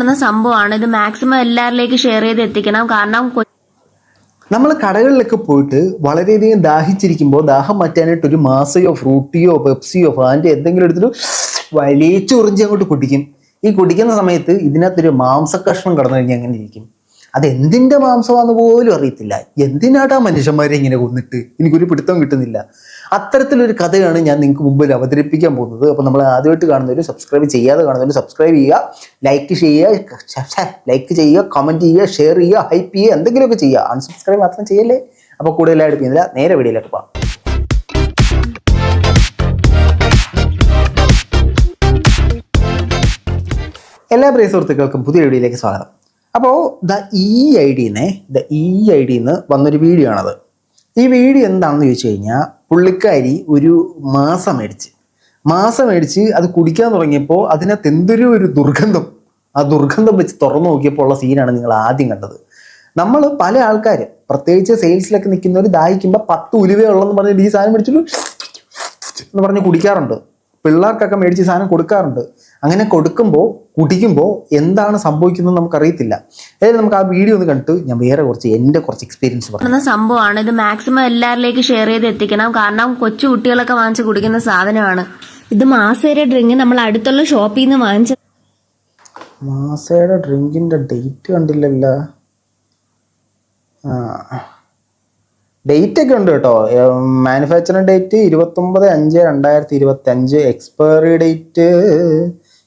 എന്ന സംഭവമാണ്. ഇത് മാക്സിമം എല്ലാവരിലേക്ക് ഷെയർ ചെയ്ത് എത്തിക്കണം. കാരണം നമ്മൾ കടകളിലൊക്കെ പോയിട്ട് വളരെയധികം ദാഹിച്ചിരിക്കുമ്പോൾ ദാഹം മാറ്റാനായിട്ട് ഒരു മാസയോ ഫ്രൂട്ടിയോ പെപ്സിയോ ഫാന്റെ എന്തെങ്കിലും എടുത്തിട്ട് വലിയച്ചുറിഞ്ചി അങ്ങോട്ട് കുടിക്കും. ഈ കുടിക്കുന്ന സമയത്ത് ഇതിനകത്തൊരു മാംസ കഷ്ണം കടന്നു കഴിഞ്ഞാൽ അങ്ങനെ ഇരിക്കും? അത് എന്തിന്റെ മാംസമാണെന്ന് പോലും അറിയത്തില്ല. എന്തിനാട്ടാ മനുഷ്യന്മാരെ ഇങ്ങനെ കൊന്നിട്ട്? എനിക്കൊരു പിടുത്തം കിട്ടുന്നില്ല. അത്തരത്തിലൊരു കഥയാണ് ഞാൻ നിങ്ങൾക്ക് മുമ്പിൽ അവതരിപ്പിക്കാൻ പോകുന്നത്. അപ്പോൾ നമ്മൾ ആദ്യമായിട്ട് കാണുന്നവർ സബ്സ്ക്രൈബ് ചെയ്യാതെ കാണുന്നവർ സബ്സ്ക്രൈബ് ചെയ്യുക ലൈക്ക് ചെയ്യുക ലൈക്ക് ചെയ്യുക കമന്റ് ചെയ്യുക ഷെയർ ചെയ്യുക ഹൈപ്പ് ചെയ്യുക എന്തെങ്കിലുമൊക്കെ ചെയ്യുക. അൺസബ്സ്ക്രൈബ് മാത്രം ചെയ്യല്ലേ? അപ്പോൾ കൂടുതലായിട്ട് ചെയ്യുന്നില്ല നേരെ വീഡിയോയിലേക്ക് പോകാം എല്ലാ പ്രിയ സുഹൃത്തുക്കൾക്കും പുതിയ വീഡിയോയിലേക്ക് സ്വാഗതം. അപ്പോൾ ദ ഇ ഐ ഡിന്നെ ദ ഇ ഐ ഡിന്ന് വന്നൊരു വീഡിയോ ആണത്. ഈ വീഡിയോ എന്താണെന്ന് ചോദിച്ചു കഴിഞ്ഞാൽ പുള്ളിക്കാരി ഒരു മാസം മേടിച്ച് മാസം മേടിച്ച് അത് കുടിക്കാൻ തുടങ്ങിയപ്പോൾ അതിനകത്ത് എന്തൊരു ഒരു ദുർഗന്ധം. ആ ദുർഗന്ധം വെച്ച് തുറന്നു നോക്കിയപ്പോൾ ഉള്ള സീനാണ് നിങ്ങൾ ആദ്യം കണ്ടത്. നമ്മൾ പല ആൾക്കാർ പ്രത്യേകിച്ച് സെയിൽസിലൊക്കെ നിൽക്കുന്നവർ ദാഹിക്കുമ്പോൾ പത്ത് ഉലുവയുള്ളതെന്ന് പറഞ്ഞിട്ട് ഈ സാധനം മേടിച്ചിട്ട് എന്ന് പറഞ്ഞ് കുടിക്കാറുണ്ട്. പിള്ളേർക്കൊക്കെ മേടിച്ച് സാധനം കൊടുക്കാറുണ്ട്. അങ്ങനെ കൊടുക്കുമ്പോൾ കുടിക്കുമ്പോൾ എന്താണ് സംഭവിക്കുന്നത് നമുക്കറിയത്തില്ല. അതായത് നമുക്ക് ആ വീഡിയോ ഒന്ന് കണ്ടിട്ട് ഞാൻ വേറെ കുറച്ച് എന്റെ കുറച്ച് എക്സ്പീരിയൻസ് പറഞ്ഞു എന്ന സംഭവമാണ്. ഇത് മാക്സിമം എല്ലാവരിലേക്ക് ഷെയർ ചെയ്ത് എത്തിക്കണം. കാരണം കൊച്ചു കുട്ടികളൊക്കെ വാങ്ങിച്ച് കുടിക്കുന്ന സാധനമാണ്. ഇത് മാസേര ഡ്രിങ്ക് നമ്മൾ അടുത്തുള്ള ഷോപ്പിൽ നിന്ന് വാങ്ങിച്ച മാസയുടെ ഡ്രിങ്കിന്റെ ഡേറ്റ് കണ്ടില്ലല്ലോ. ആ. ഡേറ്റ് ഒക്കെ ഉണ്ട് കേട്ടോ. മാനുഫാക്ചറിങ് ഡേറ്റ് ഇരുപത്തൊമ്പത് അഞ്ച് രണ്ടായിരത്തി ഇരുപത്തി അഞ്ച് എക്സ്പയറി ഡേറ്റ്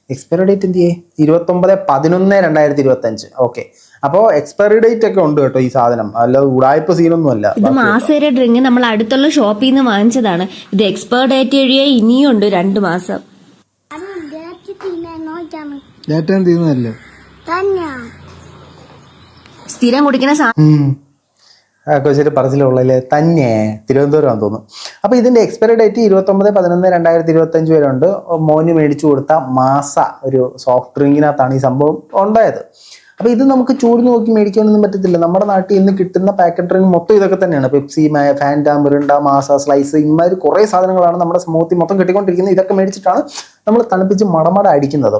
എക്സ്പയറി ഡേറ്റ് എന്ത് ചെയ്യേ? ഇരുപത്തൊമ്പത് പതിനൊന്ന് രണ്ടായിരത്തി ഇരുപത്തി അഞ്ച് ഓക്കെ അപ്പോൾ എക്സ്പയറി ഡേറ്റ് ഒക്കെ ഉണ്ട് കേട്ടോ ഈ സാധനം. അല്ല ഉടായ്പ സീനൊന്നും അല്ല. ഇത് മാസേര ഡ്രിങ്ക് നമ്മൾ അടുത്തുള്ള ഷോപ്പിൽ നിന്ന് വാങ്ങിച്ചതാണ്. ഇത് എക്സ്പയർ ഡേറ്റ് എഴുതിയ ഇനിയും ഉണ്ട് രണ്ട് മാസം. സ്ഥിരം കുടിക്കുന്ന സാ- കൊച്ചിരി പറച്ചിലുള്ളതിൽ തന്നെ തിരുവനന്തപുരം തോന്നുന്നു. അപ്പോൾ ഇതിന്റെ എക്സ്പയറി ഡേറ്റ് ഇരുപത്തൊമ്പത് പതിനൊന്ന് രണ്ടായിരത്തി ഇരുപത്തഞ്ച് വരെ ഉണ്ട്. മോന് മേടിച്ചു കൊടുത്ത മാസ ഒരു സോഫ്റ്റ് ഡ്രിങ്കിനകത്താണ് ഈ സംഭവം ഉണ്ടായത്. അപ്പോൾ ഇത് നമുക്ക് ചൂട് നോക്കി മേടിക്കാനൊന്നും പറ്റത്തില്ല. നമ്മുടെ നാട്ടിൽ ഇന്ന് കിട്ടുന്ന പാക്കറ്റ് ഡ്രിങ്ക് മൊത്തം ഇതൊക്കെ തന്നെയാണ്. പെപ്സി ഫാൻഡ മുരണ്ട മാസ സ്ലൈസ് ഇമാതിരി കുറേ സാധനങ്ങളാണ് നമ്മുടെ സമൂഹത്തിൽ മൊത്തം കിട്ടിക്കൊണ്ടിരിക്കുന്നത്. ഇതൊക്കെ മേടിച്ചിട്ടാണ് നമ്മൾ തണുപ്പിച്ച് മടമട അടിക്കുന്നത്.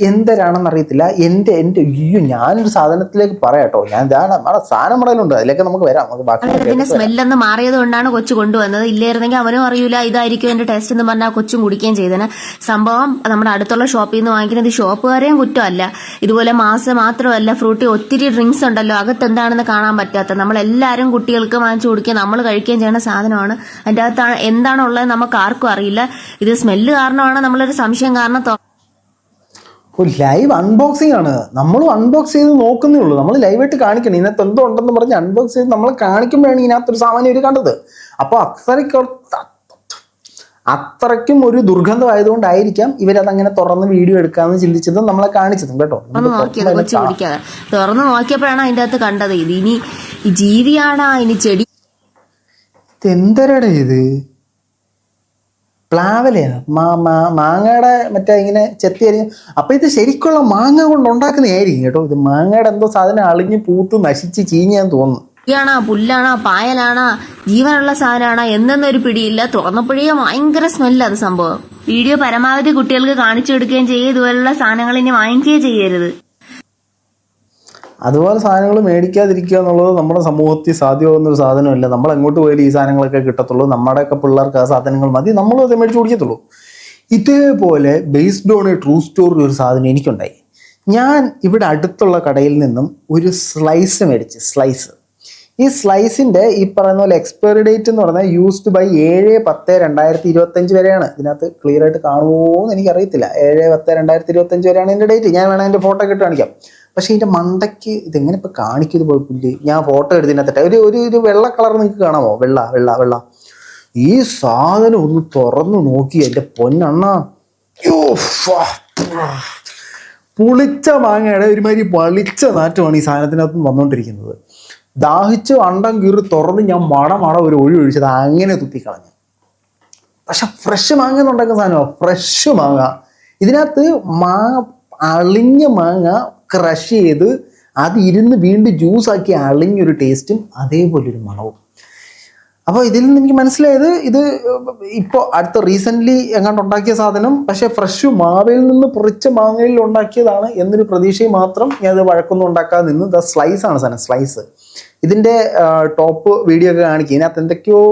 എന്തരാണെന്ന് അറിയത്തില്ല. എന്റെ എന്റെ അയ്യോ ഞാനൊരു സാധനത്തിലേക്ക് പറയാട്ടോ ഞാൻ ഇതാണ് നമ്മുടെ സാധനം മുടലുണ്ട് അതിലേക്ക് നമുക്ക് വരാം. നമുക്ക് ബാക്കി സ്മെല്ലൊന്ന് മാറിയത് കൊണ്ടാണ് കൊച്ചു കൊണ്ടുവന്നത്. ഇല്ലായിരുന്നെങ്കിൽ അവനും അറിയില്ല ഇതായിരിക്കും എന്റെ ടേസ്റ്റ് എന്ന് പറഞ്ഞാൽ കൊച്ചും കുടിക്കുകയും ചെയ്തേനെ. സംഭവം നമ്മുടെ അടുത്തുള്ള ഷോപ്പിൽ നിന്ന് വാങ്ങിക്കുന്നത് ഈ ഷോപ്പുകാരെയും കുറ്റമല്ല. ഇതുപോലെ മാസം മാത്രമല്ല ഫ്രൂട്ടി ഒത്തിരി ഡ്രിങ്ക്സ് ഉണ്ടല്ലോ. അകത്ത് എന്താണെന്ന് കാണാൻ പറ്റാത്ത. നമ്മൾ എല്ലാവരും കുട്ടികൾക്ക് വാങ്ങിച്ചു കുടിക്കുക നമ്മൾ കഴിക്കുകയും ചെയ്യുന്ന സാധനമാണ്. അതിന്റെ അകത്താണ് എന്താണുള്ളത് നമുക്ക് ആർക്കും അറിയില്ല. ഇത് സ്മെല്ല് കാരണമാണ് നമ്മളൊരു സംശയം കാരണം ഒരു ലൈവ് അൺബോക്സിംഗ് ആണ്. നമ്മളും അൺബോക്സ് ചെയ്ത് നോക്കുന്നേ ഉള്ളൂ. നമ്മൾ ലൈവായിട്ട് കാണിക്കണം. ഇതിനകത്ത് എന്തോ ഉണ്ടെന്ന് പറഞ്ഞ് അൺബോക്സ് ചെയ്ത് നമ്മൾ കാണിക്കുമ്പോഴാണ് ഇതിനകത്തൊരു സാമാന്യം ഇവർ കണ്ടത്. അപ്പോൾ അത്രയ്ക്ക് അത്രയ്ക്കും ഒരു ദുർഗന്ധം ആയതുകൊണ്ടായിരിക്കാം ഇവരത് അങ്ങനെ തുറന്ന് വീഡിയോ എടുക്കാമെന്ന് ചിന്തിച്ചത് നമ്മളെ കാണിച്ചതും കേട്ടോ. തുറന്ന് നോക്കിയപ്പോഴാണ് അതിന്റെ അകത്ത് കണ്ടത്. ഇത് ഇനി ജീവിയാണ്? ഇനി ചെടി ഇത് ഇത്? പ്ലാവലയാണ് മാ മാ- മാങ്ങയുടെ മറ്റേ ഇങ്ങനെ ചെത്തി അപ്പോൾ ഇത് ശരിക്കുള്ള മാങ്ങ കൊണ്ട് ഉണ്ടാക്കുന്നതായിരിക്കും കേട്ടോ. ഇത് മാങ്ങയുടെ എന്തോ സാധനം അളിഞ്ഞ് പൂത്ത് നശിച്ച് ചീഞ്ഞാന്ന് തോന്നുന്നു. ാണോ പുല്ലാണോ പായലാണോ ജീവനുള്ള സാധനമാണോ എന്നൊന്നൊരു പിടിയില്ല. തുറന്നപ്പോഴേ ഭയങ്കര സ്മെല്ല് അത് സംഭവം. വീഡിയോ പരമാവധി കുട്ടികൾക്ക് കാണിച്ചു കൊടുക്കുകയും ചെയ്യുക ഇതുപോലുള്ള സാധനങ്ങൾ ഇനി വാങ്ങിക്കുകയും ചെയ്യരുത്. അതുപോലെ സാധനങ്ങൾ മേടിക്കാതിരിക്കുക എന്നുള്ളത് നമ്മുടെ സമൂഹത്തിൽ സാധ്യമാകുന്ന ഒരു സാധനമല്ല. നമ്മൾ എങ്ങോട്ട് പോയാലും ഈ സാധനങ്ങളൊക്കെ കിട്ടത്തുള്ളൂ. നമ്മുടെയൊക്കെ പിള്ളേർക്ക് ആ സാധനങ്ങൾ മതി. നമ്മളും അത് മേടിച്ച് കുടിക്കത്തുള്ളൂ. ഇതേപോലെ based on a true story ഒരു സാധനം എനിക്കുണ്ടായി. ഞാൻ ഇവിടെ അടുത്തുള്ള കടയിൽ നിന്നും ഒരു സ്ലൈസ് മേടിച്ച് സ്ലൈസ് ഈ സ്ലൈസിന്റെ ഈ പറയുന്ന പോലെ എക്സ്പയറി ഡേറ്റ് എന്ന് പറഞ്ഞാൽ യൂസ്ഡ് ബൈ ഏഴ് പത്ത് രണ്ടായിരത്തി ഇരുപത്തഞ്ച് വരെയാണ്. ഇതിനകത്ത് ക്ലിയർ ആയിട്ട് കാണുമോ എന്ന് എനിക്കറിയത്തില്ല. ഏഴ് പത്ത് രണ്ടായിരത്തി ഇരുപത്തഞ്ച് വരെയാണ് ഇതിന്റെ ഡേറ്റ് ഞാൻ വേണമെങ്കിൽ എന്റെ ഫോട്ടോ ഒക്കെ കാണിക്കാം. പക്ഷേ ഇതിന്റെ മണ്ടയ്ക്ക് ഇതെങ്ങനെ ഇപ്പൊ കാണിക്കുന്നത് പോയി പുല്ല് ഞാൻ ഫോട്ടോ എടുത്തതിനകത്തിട്ട് ഒരു ഒരു ഒരു വെള്ള കളർ നിങ്ങൾക്ക് കാണാമോ? വെള്ള വെള്ള വെള്ള. ഈ സാധനം ഒന്ന് തുറന്നു നോക്കി എന്റെ പൊന്നണ്ണ. പുളിച്ച മാങ്ങയുടെ ഒരുമാതിരി വളിച്ച നാറ്റമാണ് ഈ സാധനത്തിനകത്ത് വന്നുകൊണ്ടിരിക്കുന്നത് ദാഹിച്ച് അണ്ടം കീറി തുറന്ന് ഞാൻ മട മട ഒരു ഒഴി ഒഴിച്ചത് അങ്ങനെ തുപ്പിക്കളഞ്ഞു പക്ഷെ ഫ്രഷ് മാങ്ങ എന്നുണ്ടാക്കുന്ന സാധനമാണ് ഫ്രഷ് മാങ്ങ. ഇതിനകത്ത് മാങ്ങ അളിഞ്ഞ മാങ്ങ ക്രഷ് ചെയ്ത് അത് ഇരുന്ന് വീണ്ടും ജ്യൂസാക്കി അളിഞ്ഞൊരു ടേസ്റ്റും അതേപോലെ ഒരു മണവും. അപ്പോൾ ഇതിൽ നിന്ന് എനിക്ക് മനസ്സിലായത് ഇത് ഇപ്പോൾ അടുത്ത റീസെന്റ്ലി എങ്ങാണ്ട് ഉണ്ടാക്കിയ സാധനം പക്ഷേ ഫ്രഷ് മാവയിൽ നിന്ന് പൊറിച്ച മാങ്ങയിൽ ഉണ്ടാക്കിയതാണ് എന്നൊരു പ്രതീക്ഷയിൽ മാത്രം ഞാൻ അത് വഴക്കൊന്നും ഉണ്ടാക്കാതെ നിന്ന് ദ സ്ലൈസ് ആണ് സാധനം സ്ലൈസ് ഇതിന്റെ ടോപ്പ് വീഡിയോ ഒക്കെ കാണിക്കുക ഇതിനകത്ത് എന്തൊക്കെയോ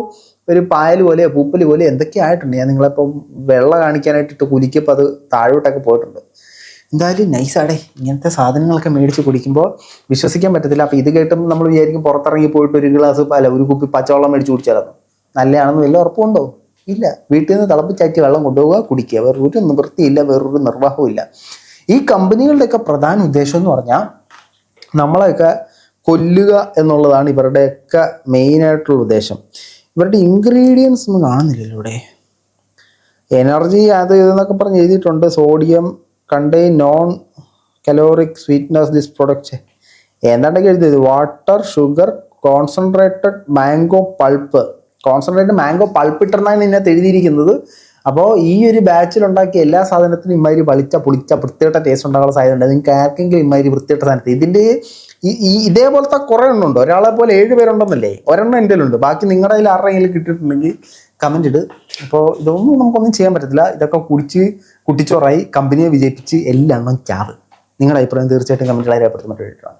ഒരു പായൽ പോലെ പൂപ്പൽ പോലെ എന്തൊക്കെയോ ആയിട്ടുണ്ട് ഞാൻ നിങ്ങളിപ്പം വെള്ളം കാണിക്കാനായിട്ട് ഇട്ട് കുലിക്കപ്പോൾ അത് താഴോട്ടൊക്കെ പോയിട്ടുണ്ട്. എന്തായാലും നൈസാടേ ഇങ്ങനത്തെ സാധനങ്ങളൊക്കെ മേടിച്ച് കുടിക്കുമ്പോൾ വിശ്വസിക്കാൻ പറ്റത്തില്ല. അപ്പോൾ ഇത് കേട്ടുമ്പോൾ നമ്മൾ വിചാരിക്കും പുറത്തിറങ്ങി പോയിട്ട് ഒരു ഗ്ലാസ് അല്ല ഒരു കുപ്പി പച്ചവെള്ളം മേടിച്ച് കുടിച്ചാലും? നല്ലതാണെന്ന് വല്ല ഉറപ്പുണ്ടോ ഇല്ല. വീട്ടിൽ നിന്ന് തിളപ്പിച്ചാറ്റി വെള്ളം കൊണ്ടുപോവുക കുടിക്കുക. വേറൊരു നിവൃത്തിയില്ല വേറൊരു നിർവാഹവും ഇല്ല. ഈ കമ്പനികളുടെയൊക്കെ പ്രധാന ഉദ്ദേശം എന്ന് പറഞ്ഞാൽ നമ്മളെയൊക്കെ കൊല്ലുക എന്നുള്ളതാണ് ഇവരുടെയൊക്കെ മെയിനായിട്ടുള്ള ഉദ്ദേശം. ഇവരുടെ ഇൻഗ്രീഡിയൻസ് ഒന്നും കാണുന്നില്ലല്ലോ ഇവിടെ. എനർജി അത് ഇതെന്നൊക്കെ പറഞ്ഞ് എഴുതിയിട്ടുണ്ട്. Sodium contain non caloric sweetness this product എന്താണ്ടൊക്കെ എഴുതിയത്? Water sugar concentrated mango pulp concentrated mango pulp ഇട്ടെന്നാണ് ഇതിനകത്ത് എഴുതിയിരിക്കുന്നത്. അപ്പോൾ ഈ ഒരു ബാച്ചിൽ ഉണ്ടാക്കിയ എല്ലാ സാധനത്തിനും ഇമാതിരി വളിച്ച പുളിച്ച വൃത്തിയിട്ട ടേസ്റ്റ് ഉണ്ടാകാനുള്ള സാധ്യതയുണ്ട്. നിങ്ങൾക്ക് ആർക്കെങ്കിലും ഇമാതിരി വൃത്തിയിട്ട സാധനത്തിൽ ഇതിന്റെ ഈ ഇതേപോലത്തെ കുറേ എണ്ണം ഉണ്ട്. ഒരാളെ പോലെ ഏഴ് പേരുണ്ടെന്നല്ലേ? ഒരെണ്ണം എന്റെ ഉണ്ട് ബാക്കി നിങ്ങളുടെ കയ്യിൽ ആരുടെയെങ്കിലും കിട്ടിയിട്ടുണ്ടെങ്കിൽ കമന്റ് ഇട്. അപ്പോൾ ഇതൊന്നും നമുക്കൊന്നും ചെയ്യാൻ പറ്റത്തില്ല. ഇതൊക്കെ കുടിച്ച് കുട്ടിച്ചോറായി കമ്പനിയെ വിജയിപ്പിച്ച് എല്ലാം ചാറ്. നിങ്ങളുടെ അഭിപ്രായം തീർച്ചയായിട്ടും കമന്റിൽ രേഖപ്പെടുത്തുന്ന വേണ്ടിയിട്ടാണ്